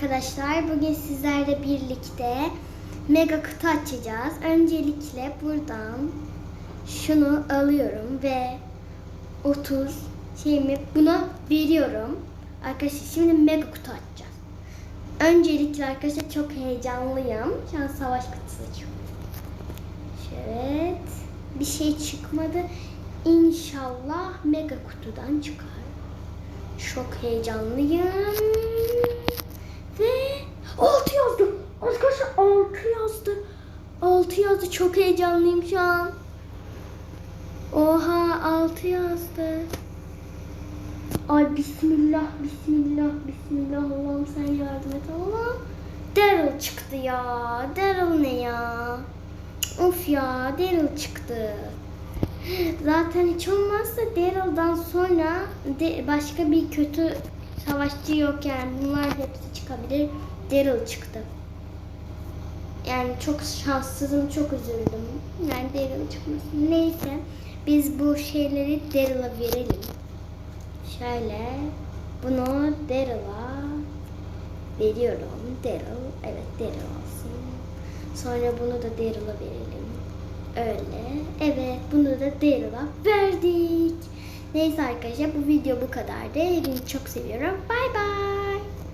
arkadaşlar. Bugün sizlerle birlikte mega kutu açacağız. Öncelikle buradan şunu alıyorum ve 30 şeyimi buna veriyorum. Arkadaşlar şimdi mega kutu açacağız. Öncelikle arkadaşlar çok heyecanlıyım. Şu an savaş kutusu açıyorum. Evet. Bir şey çıkmadı. İnşallah mega kutudan çıkar. Çok heyecanlıyım. Ve 6 yazdı. Arkadaşlar 6 yazdı. 6 yazdı. Çok heyecanlıyım şu an. Oha 6 yazdı. Ay bismillah bismillah bismillah Allah'ım sen yardım et Allah'ım. Daryl çıktı ya. Daryl ne ya? Of ya Daryl çıktı. Zaten hiç olmazsa Daryl'dan sonra de başka bir kötü savaşçı yok yani. Bunlar hepsi çıkabilir. Daryl çıktı. Yani çok şanssızım, çok üzüldüm. Yani Daryl çıkmasın. Neyse biz bu şeyleri Daryl'a verelim. Şöyle bunu Daryl'a veriyorum. Daryl, evet Daryl alsın. Sonra bunu da Daryl'a verelim. Öyle. Evet bunu da Daryl'a verdik. Neyse arkadaşlar bu video bu kadardı. Hepinizi çok seviyorum. Bay bay.